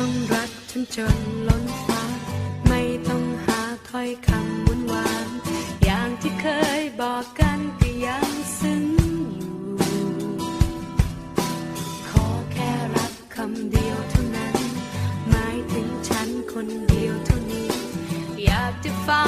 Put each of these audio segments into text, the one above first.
ต้องรักฉันจนล้นฟ้า ไม่ต้องหาถ้อยคำวุ่นวานอย่างที่เคยบอกกันก็ยังซึ้งอยู่ ขอแค่รักคำเดียวเท่านั้น หมายถึงฉันคนเดียวเท่านี้ อยากจะฟัง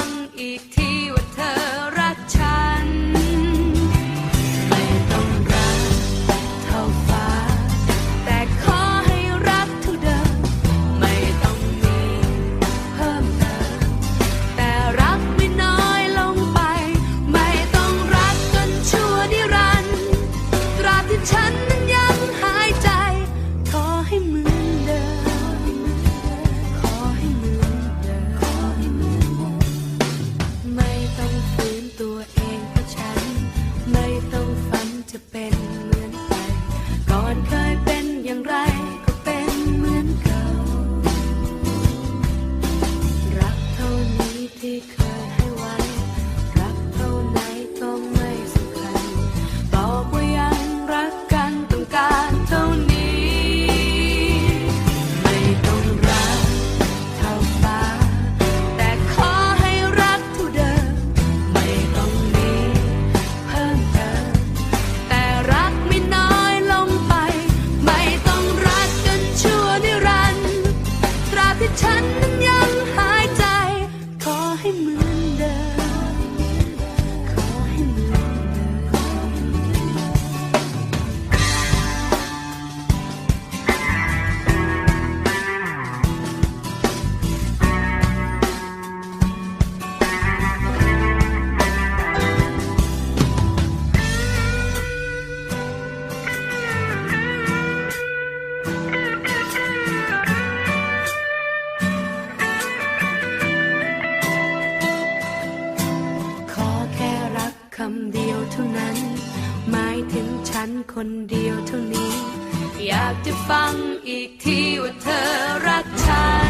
indah ำเดียวเท่านั้น หมายถึงฉันคนเดียวเท่านี้ อยากจะฟังอีกทีว่าเธอรักฉัน